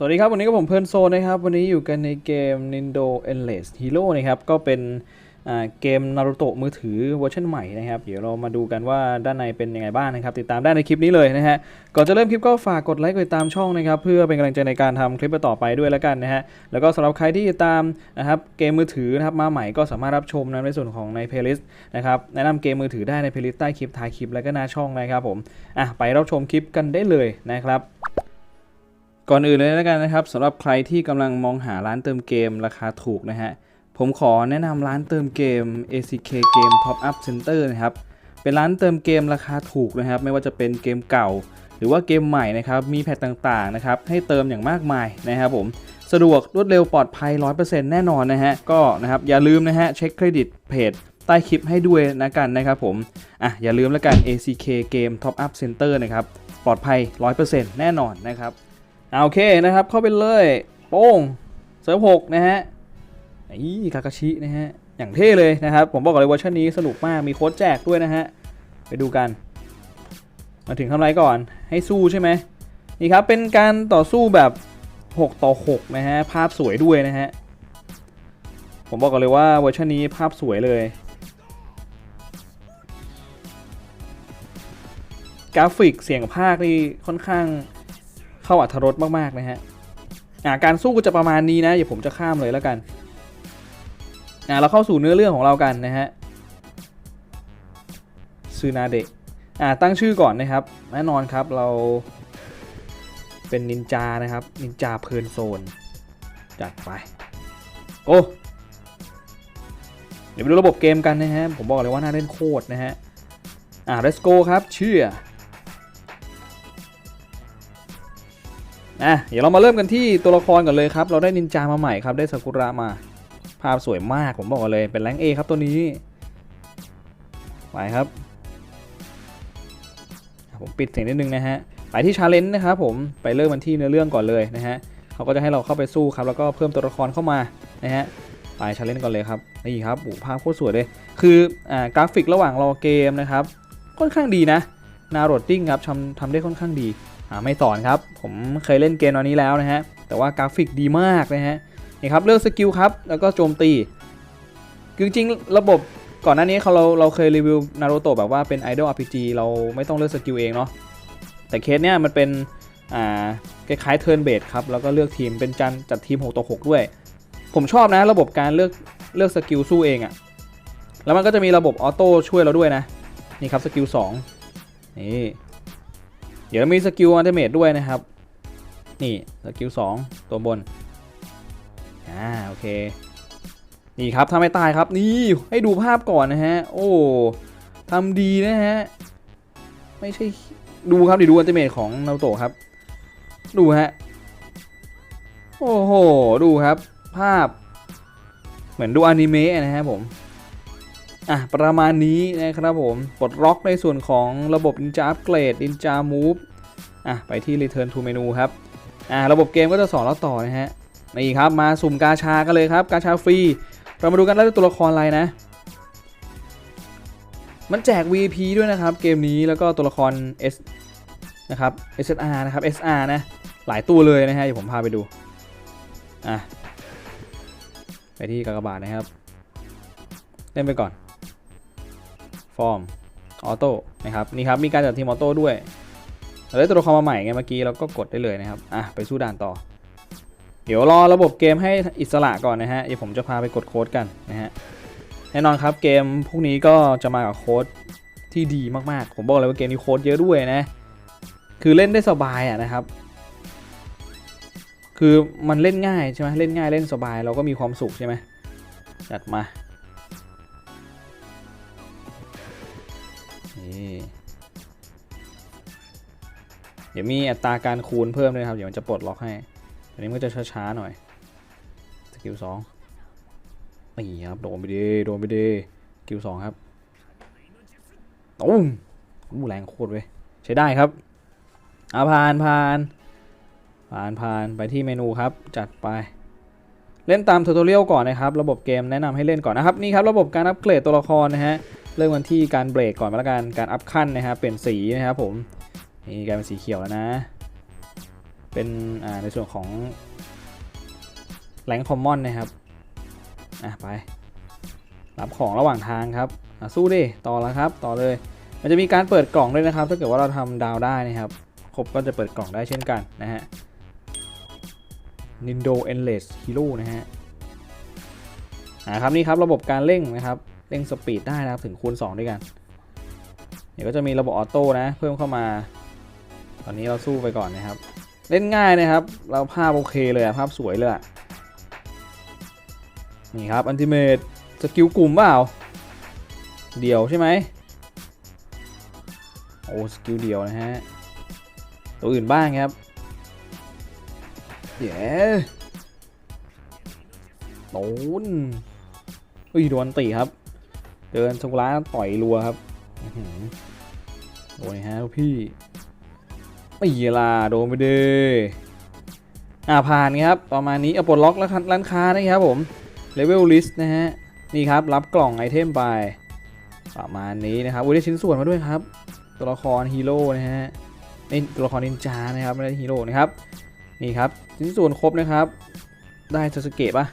สวัสดีครับ วันนี้ก็ผมเพลิร์นโซนนะครับ วันนี้อยู่กันในเกม Nindo Endless Hero นะครับ ก็เป็นเกมนารูโตะมือถือเวอร์ชันใหม่นะครับ เดี๋ยวเรามาดูกันว่าด้านในเป็นยังไงบ้างนะครับ ติดตามได้ในคลิปนี้เลยนะฮะ ก่อนจะเริ่มคลิปก็ฝากกดไลค์กดติดตามช่องนะครับ เพื่อเป็นกำลังใจในการทำคลิปต่อไปด้วยแล้วกันนะฮะ แล้วก็สำหรับใครที่ติดตามนะครับเกมมือถือนะครับมาใหม่ก็สามารถรับชมนะในส่วนของในเพลย์ลิสต์นะครับแนะนำเกมมือถือได้ในเพลย์ลิสต์ใต้คลิปท้ายคลิปแล้วก็หน้าช่องนะครับผม อะไปรับชมคลิปกันได้เลยนะครับ ก่อนอื่นเลยแล้วกันนะครับสำหรับใครที่กำลังมองหาร้านเติมเกมราคาถูกนะฮะผมขอแนะนำร้านเติมเกม ACK Game Top Up Center นะครับเป็นร้านเติมเกมราคาถูกนะครับ ไม่ว่าจะเป็นเกมเก่า หรือว่าเกมใหม่นะครับมีแพทต่างๆนะครับให้เติมอย่างมากมายนะครับผมสะดวกรวดเร็วปลอดภัย 100%แน่นอนนะฮะก็นะครับอย่าลืมนะฮะเช็คเครดิตเพจใต้คลิปให้ด้วยนะกันนะครับผมอะอย่าลืมแล้วกัน ACK Game Top Up Center นะครับปลอดภัย 100%แน่นอนนะครับ เอาโอเคนะครับ เข้าไปเลยโป้งเซิร์ฟหกนะฮะนี่กากาชินะฮะอย่างเท่เลยนะครับ ผมบอกเลยวอร์ชันนี้สนุกมากมีโค้ดแจกด้วยนะฮะ ไปดูกัน มาถึงทำไรก่อนให้สู้ใช่ไหมนี่ครับเป็นการต่อสู้แบบ 6 ต่อ 6 นะฮะ ภาพสวยด้วยนะฮะ ผมบอกก่อนเลยว่าเวอร์ชันนี้ภาพสวยเลย กราฟิกเสียงภาคนี่ค่อนข้าง เข้าอัธรสมากๆนะฮะอ่าการสู้ก็จะประมาณนี้นะเดี๋ยวผมจะข้ามเลยแล้วกันอ่าเราเข้าสู่เนื้อเรื่องของเรากันนะฮะซูนาเดะอ่าตั้งชื่อก่อนนะครับแน่นอนครับเราเป็นนินจานะครับนินจาเพลินโซนจัดไปโอ้เดี๋ยวไปดูระบบเกมกันนะฮะผมบอกเลยว่าน่าเล่นโคตรนะฮะอ่า let's go ครับเชื่อ อะเดี๋ยวเรามาเริ่มกันที่ตัวละครก่อนเลยครับ เราได้นินจามาใหม่ครับ ได้ซากุระมา ภาพสวยมากผมบอกเลย เป็นแรงเอครับตัวนี้ ไปครับ ผมปิดเสียงนิดนึงนะฮะ ไปที่ชาเลนจ์นะครับผม ไปเริ่มกันที่เนื้อเรื่องก่อนเลยนะฮะ เขาก็จะให้เราเข้าไปสู้ครับ แล้วก็เพิ่มตัวละครเข้ามา นะฮะ ไปชาเลนจ์ก่อนเลยครับ นี่ครับโอ้ภาพโคตรสวยเลย คือ อ่า กราฟิกระหว่างรอเกมนะครับ ค่อนข้างดีนะ นาโรดดิ้งครับทำทำได้ค่อนข้างดี ไม่สอนครับ ผมเคยเล่นเกมตอนนี้แล้วนะฮะ แต่ว่ากราฟิกดีมากนะฮะ นี่ครับเลือกสกิลครับ แล้วก็โจมตีคือจริงๆ ระบบก่อนหน้านี้เขาเราเราเคยรีวิวนารูโตะแบบว่าเป็น Idol RPG เราไม่ต้องเลือกสกิลเองเนาะ แต่เคสเนี้ยมันเป็นอ่าคล้ายๆเทิร์นเบสครับ แล้วก็เลือกทีมเป็นจันจัดทีม6ต่อ6ด้วย ผมชอบนะระบบการเลือกเลือกสกิลสู้เองอะแล้วมันก็จะมีระบบออโต้ช่วยเราด้วยนะ นี่ครับสกิล2นี่ เดี๋ยวมีสกิลอัลเทเมทด้วยนะครับ นี่สกิล2ตัวบน อ่าโอเค นี่ครับถ้าไม่ตายครับนี่ให้ดูภาพก่อนนะฮะ โอ้ทำดีนะฮะ ไม่ใช่ดูครับดิดูอัลเทเมทของนารูโตะครับ ดูฮะ โอ้โห ดูครับ ภาพ เหมือนดูอนิเมะนะฮะผม อะประมาณนี้นะครับผมปลดล็อกในส่วนของระบบ Ninja Upgrade Ninja Move อะไปที่ Return to Menu ครับอะระบบเกมก็จะสอนเราต่อนะฮะนี่ครับมาสุ่มกาชากันเลยครับ กาชาฟรี เรามาดูกันได้ตัวละครอะไรนะ มันแจก VIP ด้วยนะครับ เกมนี้แล้วก็ตัวละคร S นะครับ SSR นะครับ SR นะ หลายตัวเลยนะฮะเดี๋ยวผมพาไปดูอะไปที่กากบาทนะครับ เล่นไปก่อน ฟอร์มออโต้นะครับนี่ครับมีการจัดทีมออโต้ด้วยเราได้ตัวละครมาใหม่ไงเมื่อกี้เราก็กดได้เลยนะครับอะไปสู้ด่านต่อ เดี๋ยวรอระบบเกมให้อิสระก่อนนะฮะเดี๋ยวผมจะพาไปกดโค้ดกันนะฮะแน่นอนครับเกมพวกนี้ก็จะมากับโค้ดที่ดีมากๆ ผมบอกเลยว่าเกมนี้โค้ดเยอะด้วยนะ คือเล่นได้สบายอะนะครับ คือมันเล่นง่ายใช่ไหมเล่นง่ายเล่นสบายเราก็มีความสุขใช่ไหมจัดมา ดี๋ยวมีอัตราการคูณเพิ่มด้วยครับ เดี๋ยวมันจะปลดล็อกให้ อันนี้มันก็จะช้าๆหน่อย สกิลสองนี่ครับ โดนไปดีโดนไปดีสกิลสองครับตุ้มอู้แรงโคตรเว้ย ใช้ได้ครับอาผ่านผ่านผ่านผ่านไปที่เมนูครับ จัดไป เล่นตามทูตอเรียลก่อนนะครับ ระบบเกมแนะนำให้เล่นก่อนนะครับ นี่ครับ ระบบการอัปเกรดตัวละครนะฮะ เริ่มกันที่การเบรกก่อนมาละกัน การอัพขั้นนะครับเปลี่ยนสีนะครับผม นี่กลายเป็นสีเขียวแล้วนะ เป็นอ่าในส่วนของแรงคอมมอนนะครับ อะไป รับของระหว่างทางครับอะสู้ดิ ต่อแล้วครับ ต่อเลย มันจะมีการเปิดกล่องด้วยนะครับ ถ้าเกิดว่าเราทำดาวได้นะครับ ครบก็จะเปิดกล่องได้เช่นกันนะฮะ Nindo Endless Hero นะฮะอ่าครับนี่ครับระบบการเร่งนะครับ เร่งสปีดได้นะครับถึงคูณ 2 ด้วยกัน เดี๋ยวก็จะมีระบบออโต้นะ เพิ่มเข้ามา อนนี้เราสู้ไปก่อนนะครับ เล่นง่ายนะครับ เราภาพโอเคเลยอะภาพสวยเลยอะนี่ครับอันติเมตสกิลกลุ่มเปล่า เดี่ยวใช่ไหมโอ้สกิลเดี่ยวนะฮะ ตัวอื่นบ้างครับ เย้โดนอุ้ยโดนตีครับ เดินสกุลาต่อยรัวครับอื้อหือโดนฮะพี่ ไม่เยลาโดนไปเด้อ่าผ่านครับประมาณนี้เอาปลดล็อกแล้วร้านค้านะครับผมเลเวลลิสต์นะฮะนี่ครับรับกล่องไอเทมไป ประมาณนี้นะครับอุ้ยได้ชิ้นส่วนมาด้วยครับ ตัวละครฮีโร่นะฮะนี่ตัวละครนินจานะครับไม่ได้ฮีโร่นะครับนี่ครับชิ้นส่วนครบนะครับ ได้ซาสเกะปะ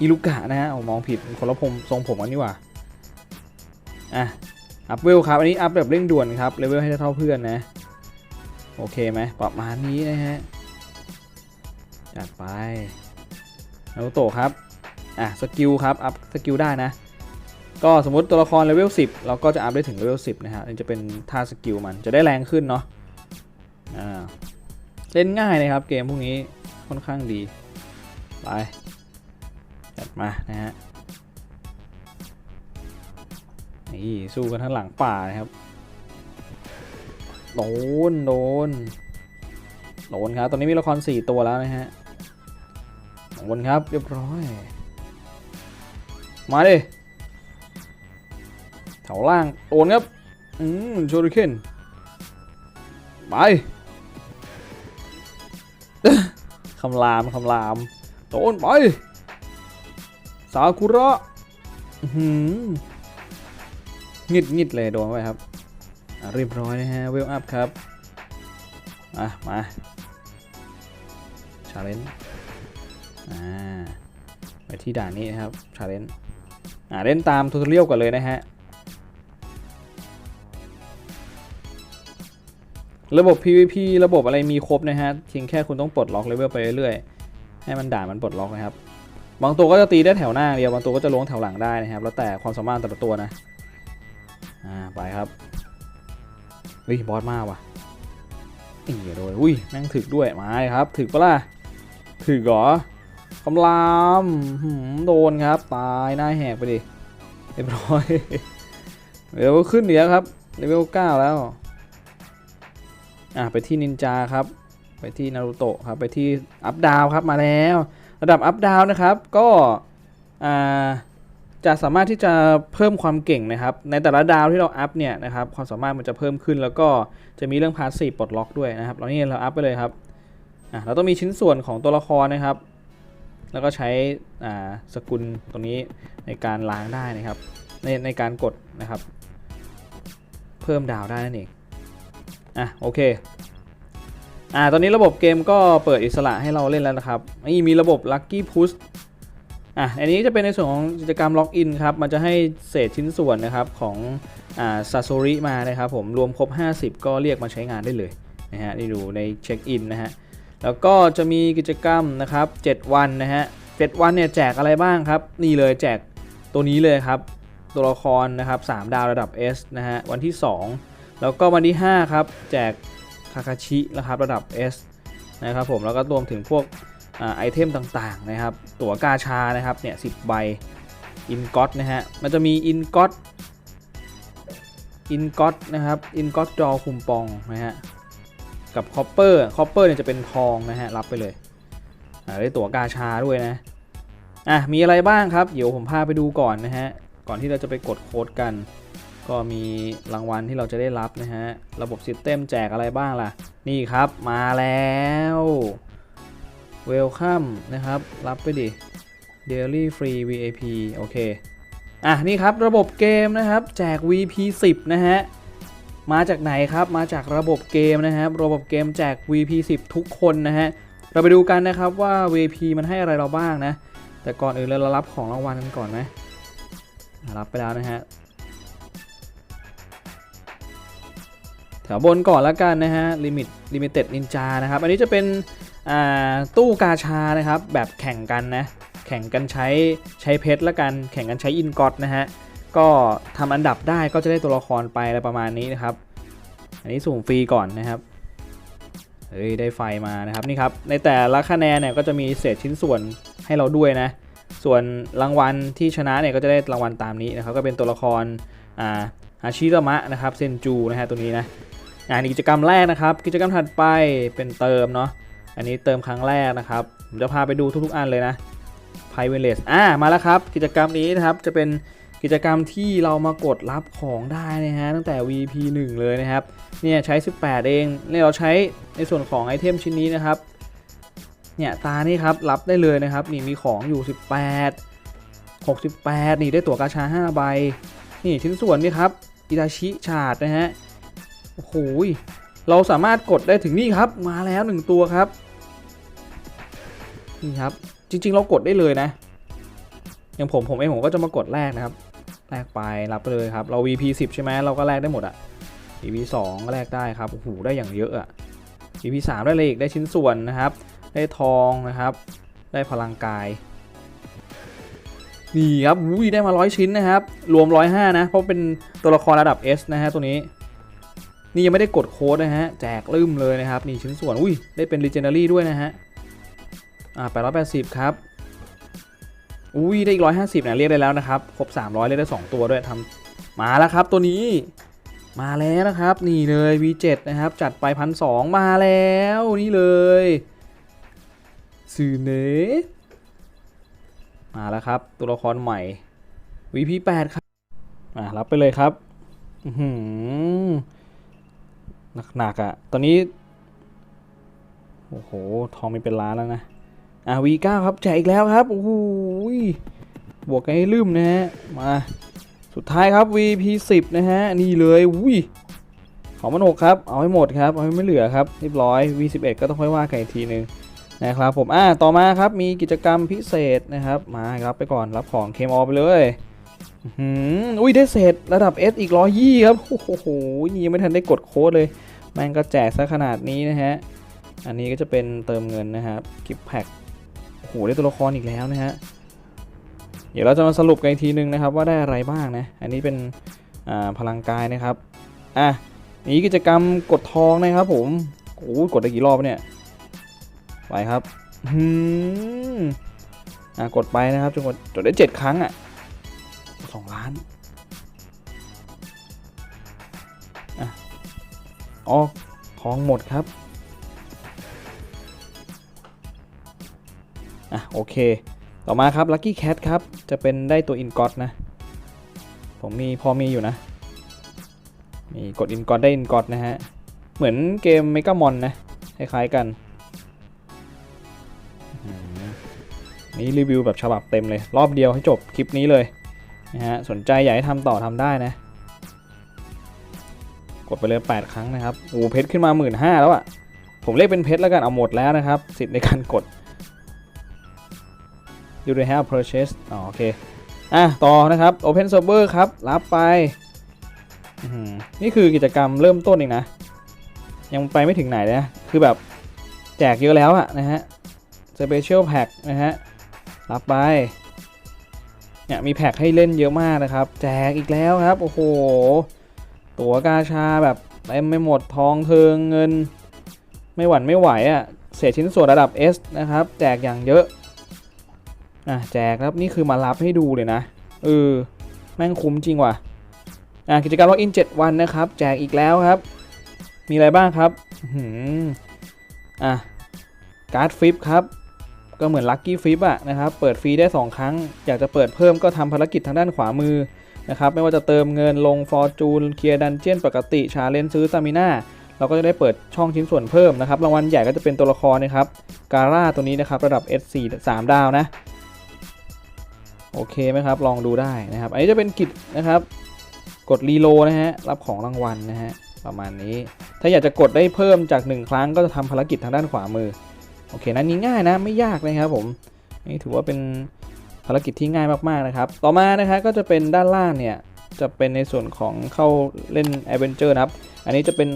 อิลุกะนะฮะเอามองผิดคนละผมทรงผมกันนี่หว่าอะ อัพเวลครับ อันนี้อัพแบบเร่งด่วนครับเลเวลให้เท่าเพื่อนนะ โอเคไหมประมาณนี้นะฮะ จัดไปนารูโตะครับ อะสกิลครับ อัพสกิลได้นะ ก็สมมติตัวละครเลเวล10 เราก็จะอัพได้ถึงเลเวล10 นะฮะนี่จะเป็นท่าสกิลมันจะได้แรงขึ้นเนาะ อ่า เล่นง่ายนะครับเกมพวกนี้ค่อนข้างดี ไป จัดมานะฮะ นี่สู้กันทั้งหลังป่านะครับโดนโดนโดนครับตอนนี้มีละคร4ตัวแล้วนะฮะโดนครับเรียบร้อย มาดิแถวล่างโอนครับอืมโชริเคนไปคำรามคำรามโดนไป สากุระอื้อหือ งิดงิดเลยโดนไปครับเรียบร้อยนะฮะเวลอัพครับมามาชาเลนจ์อ่าไปที่ด่านนี้นะครับชาเลนจ์อ่าเล่นตามทูตเรียลก่อนเลยนะฮะระบบ PVP ระบบอะไรมีครบนะฮะเพียงแค่คุณต้องปลดล็อกเลเวลไปเรื่อยๆ ให้มันด่านมันปลดล็อกนะครับ บางตัวก็จะตีได้แถวหน้าเดียว บางตัวก็จะล้วงแถวหลังได้นะครับ แล้วแต่ความสามารถแต่ละตัวนะ อ่าไปครับเฮ้ยบอสมาว่ะอีโดนอุ้ยแม่งถึกด้วยมาเลยครับ ถึกปะล่ะถึกเหรอคำรามโดนครับตายหน้าแหกไปดิเรียบร้อยเลเวลขึ้นเดียวครับเลเวล9แล้วอะไปที่นินจาครับ ไปที่นารูโตะครับไปที่อัพดาวครับมาแล้ว ระดับอัพดาวนะครับ ก็อ่า จะสามารถที่จะเพิ่มความเก่งนะครับ ในแต่ละดาวที่เราอัพเนี่ยนะครับความสามารถมันจะเพิ่มขึ้น แล้วก็จะมีเรื่องพาสซีฟปลดล็อกด้วยนะครับเรานี่เราอัพไปเลยครับอะเราต้องมีชิ้นส่วนของตัวละครนะครับ แล้วก็ใช้อ่าสกุลตรงนี้ในการล้างได้นะครับ ในในการกดนะครับ เพิ่มดาวได้นั่นเองอะโอเคอ่าตอนนี้ระบบเกมก็เปิดอิสระให้เราเล่นแล้วนะครับอีมีระบบ Lucky Push อะอันนี้จะเป็นในส่วนของกิจกรรมล็อกอินครับ มันจะให้เศษชิ้นส่วนนะครับของอ่าซาโซริมานะครับผมรวมครบ 50 ก็เรียกมาใช้งานได้เลยนะฮะนี่ดูในเช็คอินนะฮะแล้วก็จะมีกิจกรรมนะครับ 7 วันนะฮะ7วันเนี่ยแจกอะไรบ้างครับ นี่เลยแจกตัวนี้เลยครับ ตัวละครนะครับ3ดาวระดับ S นะฮะวันที่ 2 แล้วก็วันที่ 5 ครับ แจกคาคาชินะครับระดับ S นะครับผมแล้วก็รวมถึงพวก ไอเทมต่างๆนะครับ ตั๋วกาชานะครับเนี่ยสิใบอินก็ตนะฮะ มันจะมีอินก็ตอินก็ตนะครับอินก็ตจอคุมปองนะฮะ กับคอปเปอร์คอปเปอร์เนี่ยจะเป็นทองนะฮะ รับไปเลยได้ตั๋วกาชาด้วยนะอะมีอะไรบ้างครับ เดี๋ยวผมพาไปดูก่อนนะฮะ ก่อนที่เราจะไปกดโค้ดกัน ก็มีรางวัลที่เราจะได้รับนะฮะ ระบบซิสเต็มแจกอะไรบ้างล่ะ นี่ครับมาแล้ว เวลคัมนะครับ รับไปดิ Daily Free VIP โอเค อะ นี่ครับระบบเกมนะครับ แจก VP 10 นะฮะ มาจากไหนครับ มาจากระบบเกมนะครับ ระบบเกมแจก VP 10 ทุกคนนะฮะ เราไปดูกันนะครับว่า VP มันให้อะไรเราบ้างนะ แต่ก่อนอื่นเลยเรารับของรางวัลกันก่อนไหมรับไปแล้วนะฮะ แถวบนก่อนล้วกันนะฮะลิมิตลิมิเต็ดนินจานะครับ อันนี้จะเป็น ตู้กาชานะครับแบบแข่งกันนะแข่งกันใช้ใช้เพชรละกันแข่งกันใช้อินกอตนะฮะก็ทำอันดับได้ก็จะได้ตัวละครไปอะไรประมาณนี้นะครับ อันนี้สุ่มฟรีก่อนนะครับเฮ้ยได้ไฟมานะครับนี่ครับในแต่ละคะแนนเนี่ยก็จะมีเศษชิ้นส่วนให้เราด้วยนะ ส่วนรางวัลที่ชนะเนี่ยก็จะได้รางวัลตามนี้นะครับก็เป็นตัวละครอ่าอาชิรมะนะครับเซนจูนะฮะตัวนี้นะงานกิจกรรมแรกนะครับ กิจกรรมถัดไปเป็นเติมเนาะ อันนี้เติมครั้งแรกนะครับ ผมจะพาไปดูทุกๆอันเลยนะไพเวเลสอ่ามาแล้วครับ กิจกรรมนี้นะครับจะเป็นกิจกรรมที่เรามากดรับของได้นะฮะตั้งแต่ VP 1 เลยนะครับ เนี่ยใช้ 18 เองเนี่ยเราใช้ในส่วนของไอเทมชิ้นนี้นะครับ เนี่ยตานี่ครับรับได้เลยนะครับ นี่มีของอยู่ 18 68 นี่ได้ตั๋วกาชา 5 ใบ นี่ชิ้นส่วนนี่ครับอิตาชิชาดนะฮะ โอ้โหเราสามารถกดได้ถึงนี่ครับ มาแล้ว 1 ตัวครับ นี่ครับ จริง ๆ เรากดได้เลยนะ อย่างผมผมเองผมก็จะมากดแรกนะครับ แรกไปรับไปเลยครับ เรา VP 10 ใช่ไหมเราก็แลกได้หมดอะ VP 2ก็แลกได้ครับโอ้โหได้อย่างเยอะอะ VP 3ได้เลยอีกได้ชิ้นส่วนนะครับ ได้ทองนะครับ ได้พลังกายนี่ครับอุ้ยได้มาร้อยชิ้นนะครับ รวม 105 นะ เพราะเป็นตัวละครระดับ S นะฮะตัวนี้ นี่ยังไม่ได้กดโค้ดนะฮะ แจกลืมเลยนะครับ นี่ชิ้นส่วน อุ้ย ได้เป็น Legendary ด้วยนะฮะ อ่า880ครับ อุ้ยได้อีก150นะเรียกได้แล้วนะครับ ครบ300เรียกได้2ตัวด้วยทำมาแล้วครับตัวนี้ มาแล้วนะครับ นี่เลย V7 นะครับ จัดไปพันสมาแล้วนี่เลยซูเนมาแล้วครับ ตัวละครใหม่ VP8 ครับอ่ารับไปเลยครับหือหนักๆอะ่ะ ตอนนี้ โอ้โห ทองมีเป็นล้านแล้วนะ อ่า V9 ครับแจกอีกแล้วครับโอ้โหยบวกกันให้ลืมนะฮะมาสุดท้ายครับ VP10 นะฮะนี่เลยอุ้ยของมันหกครับเอาให้หมดครับเอาให้ไม่เหลือครับเรียบร้อย V11 ก็ต้องค่อยว่ากันอีกทีหนึงนะครับผมอ่าต่อมาครับมีกิจกรรมพิเศษนะครับมารับไปก่อนรับของเคมอไปเลยอื้อหืออุ้ยได้เศษระดับ S อีกร้อยยี่ครับโอ้โหยังไม่ทันได้กดโค้ดเลยแม่งก็แจกซะขนาดนี้นะฮะอันนี้ก็จะเป็นเติมเงินนะครับกิฟต์แพ็ค โหได้ตัวละครอีกแล้วนะฮะ เดี๋ยวเราจะมาสรุปกันอีกทีนึงนะครับว่าได้อะไรบ้างนะ อันนี้เป็นพลังกายนะครับ อะนี่กิจกรรมกดทองนะครับผมโอ้โหกดได้กี่รอบเนี่ย ไปครับอืมอะกดไปนะครับจนกดจดได้เจ็ดครั้งอะสองล้านอะอ๋อทองหมดครับ อะโอเค ต่อมาครับ Lucky Cat ครับ จะเป็นได้ตัวอินกอตนะ ผมมีพอมีอยู่นะ มีกดอินกอตได้อินกอตนะฮะ เหมือนเกมเมกามอนนะ คล้ายๆกัน นี่รีวิวแบบฉบับเต็มเลย รอบเดียวให้จบคลิปนี้เลยนะฮะ สนใจอยากให้ทำต่อทำได้นะ กดไปเลย 8 ครั้งนะครับโอ้เพชรขึ้นมา 1 5ื่นแล้วอะ่ะผมเรียกเป็นเพชรแล้วกันเอาหมดแล้วนะครับ สิทธิ์ในการกด you do have purchase อ๋อโอเค อะ ต่อนะครับ open server ครับ รับไป นี่คือกิจกรรมเริ่มต้นเองนะ ยังไปไม่ถึงไหนเลยนะ คือแบบแจกเยอะแล้วอะนะฮะ special pack นะฮะ รับไป เนี่ยมีแพ็กให้เล่นเยอะมากนะครับ แจกอีกแล้วครับ โอ้โห ตั๋วกาชาแบบเต็มไม่หมดทองเทิงเงิน ไม่หวั่นไม่ไหวอะ่ะเศษชิ้นส่วนระดับ S นะครับ แจกอย่างเยอะ อะแจกครับนี่คือมารับให้ดูเลยนะเออแม่งคุ้มจริงว่ะอะกิจกรรมล็อกอิน 7 วันนะครับ แจกอีกแล้วครับ มีอะไรบ้างครับอื้อหืออะการ์ดฟลิปครับ ก็เหมือนลัคกี้ฟลิปอะนะครับเปิดฟรีได้ 2 ครั้ง อยากจะเปิดเพิ่มก็ทำภารกิจทางด้านขวามือนะครับไม่ว่าจะเติมเงินลงฟอร์จูนเคลียร์ดันเจียนปกติชาเลนซื้อซามิน่าเราก็จะได้เปิดช่องชิ้นส่วนเพิ่มนะครับรางวัลใหญ่ก็จะเป็นตัวละครนะครับการ่าตัวนี้นะครับระดับ S4 3 ดาวนะ โอเคไหมครับ ลองดูได้นะครับ อันนี้จะเป็นกิจนะครับ กดรีโลนะฮะ รับของรางวัลนะฮะ ประมาณนี้ ถ้าอยากจะกดได้เพิ่มจาก 1 ครั้งก็จะทำภารกิจทางด้านขวามือ โอเคนะนี่ง่ายนะ ไม่ยากนะครับผม นี่ถือว่าเป็นภารกิจที่ง่ายมากๆนะครับ ต่อมานะครับก็จะเป็นด้านล่างเนี่ย จะเป็นในส่วนของเข้าเล่น a d v e n t u r e นะครับ อันนี้จะเป็น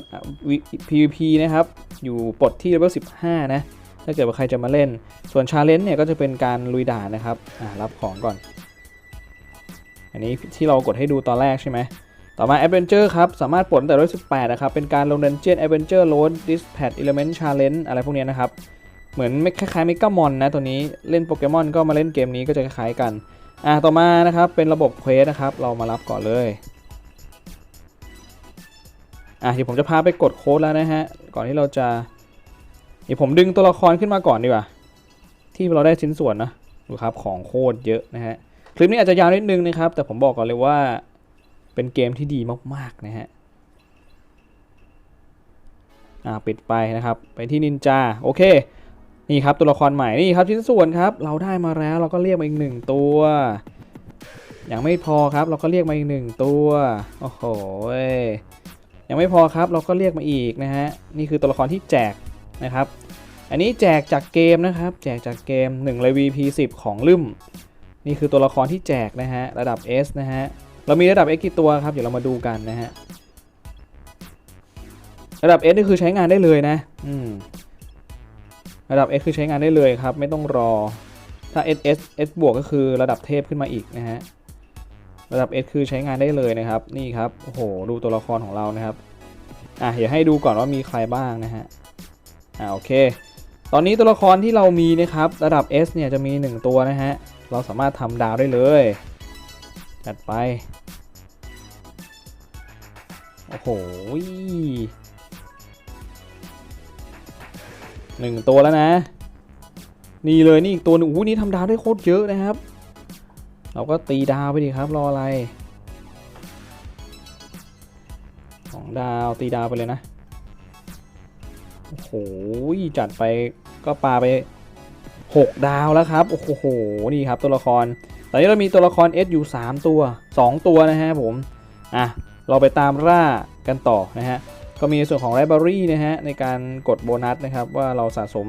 PVP นะครับ อยู่ปลดที่ level 15 นะ ถ้าเกิดว่าใครจะมาเล่น ส่วน Challenge เนี่ยก็จะเป็นการลุยด่านนะครับรับของก่อน อันนี้ที่เรากดให้ดูตอนแรกใช่ไหมต่อมา Adventure ครับ สามารถปลดตั้งแต่ level 18นะครับ เป็นการลง Dungeon Adventure Load Dispatch Element Challenge อะไรพวกนี้นะครับ เหมือนไม่คล้ายๆเมกามอนนะตัวนี้เล่นโปเกมอนก็มาเล่นเกมนี้ก็จะคล้ายๆกัน อะต่อมานะครับ เป็นระบบเควสนะครับ เรามารับก่อนเลย อะเดี๋ยวผมจะพาไปกดโค้ดแล้วนะฮะ ก่อนที่เราจะ เดี๋ยวผมดึงตัวละครขึ้นมาก่อนดีกว่า ที่เราได้ชิ้นส่วนนะดูครับของโคตรเยอะนะฮะคลิปนี้อาจจะยาวนิดนึงนะครับ แต่ผมบอกก่อนเลยว่าเป็นเกมที่ดีมากๆนะฮะอ่าปิดไปนะครับ ไปที่นินจาโอเค นี่ครับตัวละครใหม่นี่ครับชิ้นส่วนครับ เราได้มาแล้วเราก็เรียกมาอีกหนึ่งตัวยังไม่พอครับ เราก็เรียกมาอีกหนึ่งตัวโอ้โหยังไม่พอครับ เราก็เรียกมาอีกนะฮะนี่คือตัวละครที่แจก นะครับ อันนี้แจกจากเกมนะครับ แจกจากเกม1เลย VP 10 ของลืมนี่คือตัวละครที่แจกนะฮะ ระดับ S นะฮะ เรามีระดับ X กี่ตัวครับ เดี๋ยวเรามาดูกันนะฮะ ระดับ S นี่คือใช้งานได้เลยนะอืมระดับ S คือใช้งานได้เลยครับ ไม่ต้องรอ ถ้า S S S บวกก็คือระดับเทพขึ้นมาอีกนะฮะ ระดับ S คือใช้งานได้เลยนะครับ นี่ครับ โอ้โห ดูตัวละครของเรานะครับ อะ เดี๋ยวให้ดูก่อนว่ามีใครบ้างนะฮะ อ่าโอเค ตอนนี้ตัวละครที่เรามีนะครับระดับ S เนี่ยจะมี 1 ตัวนะฮะ เราสามารถทำดาวได้เลยจัดไป โอ้โหหนึ่งตัวแล้วนะ นี่เลยนี่อีกตัวหนึงอู้นี่ทำดาวได้โคตรเยอะนะครับ เราก็ตีดาวไปดิครับรออะไรสองดาวตีดาวไปเลยนะ โอ้โหจัดไปก็ปาไป 6 ดาวแล้วครับ โอ้โห นี่ครับตัวละคร ตอนนี้เรามีตัวละคร S อยู่ 3 ตัว 2 ตัวนะฮะผม อะ เราไปตามล่ากันต่อนะฮะ ก็มีในส่วนของไ i บรารีนะฮะในการกดโบนัสนะครับว่าเราสะสม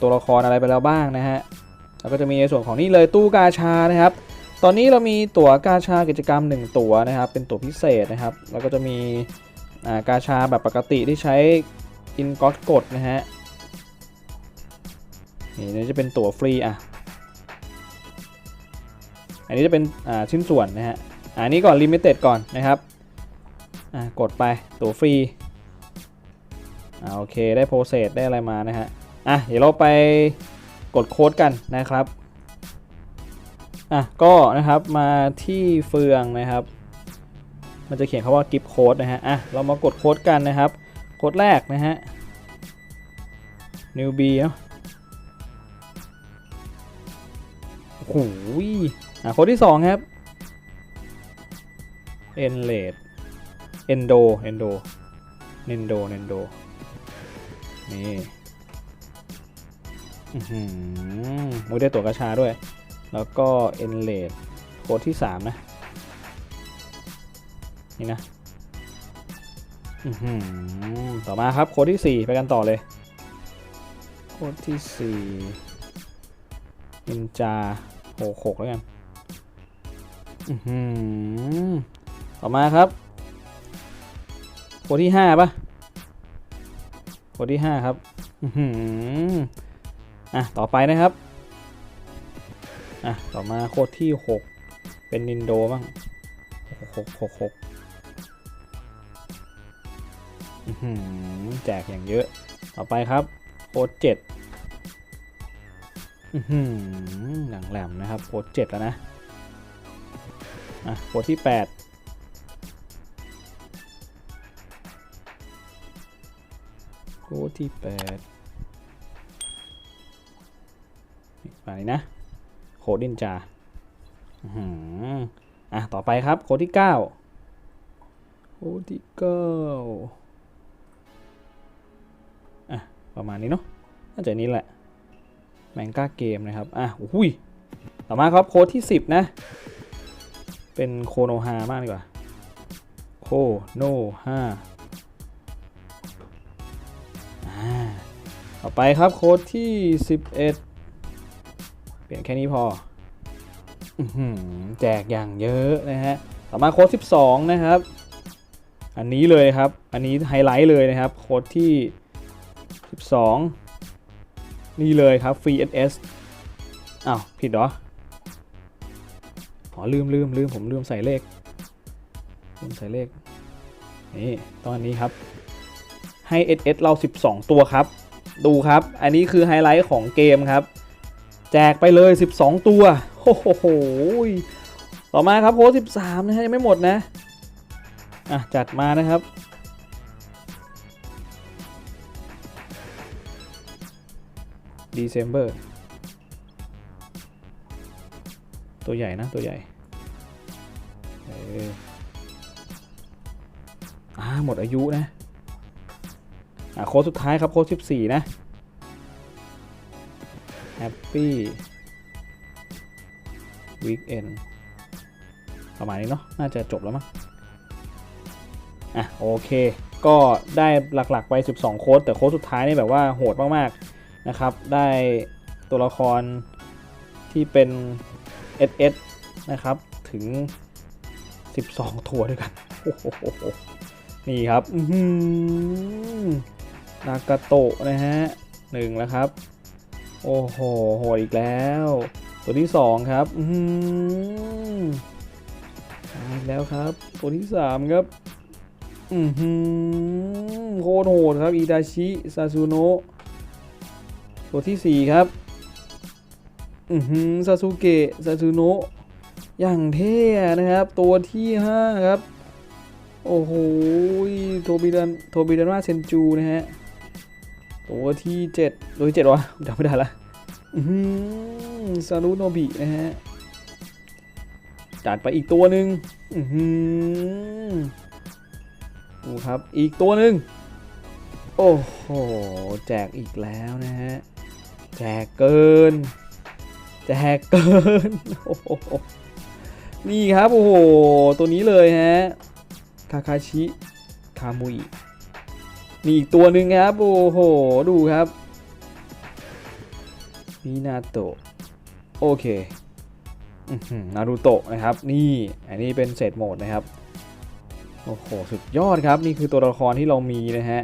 ตัวละครอะไรไปแล้วบ้างนะฮะ แล้วก็จะมีในส่วนของนี่เลยตู้กาชานะครับ ตอนนี้เรามีตั๋วกาชากิจกรรม 1 ตั๋วนะครับ เป็นตั๋วพิเศษนะครับ แล้วก็จะมีกาชาแบบปกติที่ใช้ อินก็กดนะฮะ นี่นี่จะเป็นตั๋วฟรีอะ อันนี้จะเป็นอ่าชิ้นส่วนนะฮะ อันนี้ก่อนลิมิเต็ดก่อนนะครับอะกดไปตั๋วฟรีอ่าโอเคได้โปรเซสได้อะไรมานะฮะ อะเดี๋ยวเราไปกดโค้ดกันนะครับ อะก็นะครับมาที่เฟืองนะครับ มันจะเขียนคาว่ากิฟต์โค้ดนะฮะ อะเรามากดโค้ดกันนะครับ โค้ดแรกนะฮะ new b เนาะโอ้โหอะโค้ดที่สองครับ e n l a t เอนโดเอนโดเนนโดเนนโดนี่อือหือโอ้ยได้ตัวกระชาด้วย แล้วก็เอนเลดโค้ดที่ 3 นะ นี่นะ ต่อมาครับโค้ดที่ 4 ไปกันต่อเลย โค้ดที่4นินจาโหหกแล้วกันอือหือต่อมาครับ โค้ดที่ห้าปะโค้ดที่ห้าครับอะต่อไปนะครับ อะต่อมาโค้ดที่หกเป็นนินโดบ้างหกหกหกหก แจกอย่างเยอะ ต่อไปครับโค้ดเจ็ดหลังแหลมนะครับโค้ดเจ็ดแล้วนะอะโค้ดที่แปดโค้ดที่แปดมานี้นะโค้ดดินจาอื้อหืออะ ต่อไปครับ โค้ดที่เก้าโค้ดที่เก้า ประมาณนี้เนาะน่าจะนี้แหละแมงก้าเกมนะครับอะอุ้ยต่อมาครับโค้ดที่ 10 นะ เป็นโคโนฮามากดีกว่าโคโนฮาต่อไปครับโค้ดที่ 11 เปลี่ยนแค่นี้พอแจกอย่างเยอะนะฮะ ต่อมาโค้ด 12 นะครับ อันนี้เลยครับ อันนี้ไฮไลท์เลยนะครับ โค้ดที่ 12 นี่เลยครับฟรี SS อ้าว ผิดเหรออ๋อลืมลืมลืมผมลืมใส่เลข ลืมใส่เลข นี่ ตอนนี้ครับ ให้ SS เรา 12 ตัวครับ ดูครับ อันนี้คือไฮไลท์ของเกมครับ แจกไปเลย 12 ตัว โอ้โห ต่อมาครับโค้ด13 นะฮะยังไม่หมดนะ อะ จัดมานะครับ December ตัวใหญ่นะ ตัวใหญ่เอออ่าหมดอายุนะ อะโค้ดสุดท้ายครับ โค้ด14 นะ Happy Weekend ประมาณนี้เนาะ น่าจะจบแล้วมั้ง อะ โอเค ก็ได้หลักๆไป 12 โค้ด แต่โค้ดสุดท้ายนี่แบบว่าโหดมาก ๆ นะครับ ได้ตัวละครที่เป็น SS นะครับถึง 12 ตัวด้วยกัน โอ้โหนี่ครับอื้อหือนากาโตะนะฮะหนึ่งแล้วครับ โอ้โหโหดอีกแล้ว ตัวที่2ครับอื้มอีกแล้วครับ ตัวที่3ครับ อือหือโคตรโหดครับ อิดาชิ ซาซูโนะ ตัวที่ 4 ครับ อือหือซาซูเกะซาซูโนะอย่างเท่นะครับ ตัวที่ 5 ครับ โอ้โหโทบิดันโทบิดันมาเซนจูนะฮะ ตัวที่7ตัวที่7วะจำไม่ได้ละอือซารุโนบินะฮะจัดไปอีกตัวหนึ่งอือหือดูครับ อีกตัวหนึ่งโอ้โห แจกอีกแล้วนะฮะ แจกเกิน แจกเกิน โอ้โห นี่ครับโอ้โห ตัวนี้เลยฮะคาคาชิ คามุยมีอีกตัวหนึ่งครับ โอ้โห ดูครับมินาโตะ โอเคอนารูโตะนะครับ นี่ อันนี้เป็นเศษโหมดนะครับ โอ้โห สุดยอดครับ นี่คือตัวละครที่เรามีนะฮะ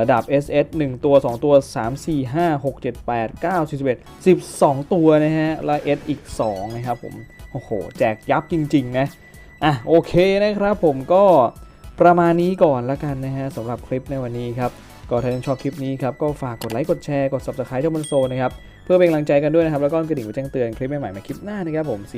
ระดับ SS 1 ตัว 2 ตัว 3 4 5 6 7 8 9 11 12 ตัวนะฮะ แล้ว S อีก 2 นะครับผม โอ้โห แจกยับจริง ๆ นะ อะ โอเคนะครับผมก็ประมาณนี้ก่อนละกันนะฮะสำหรับคลิปในวันนี้ครับ ก็ถ้ายังชอบคลิปนี้ครับ ก็ฝากกดไลค์ กดแชร์ กด subscribe เจ้าบนโซนนะครับ เพื่อเป็นกำลังใจกันด้วยนะครับ แล้วก็กระดิ่งไว้แจ้งเตือนคลิปใหม่ๆมาคลิปหน้านะครับผม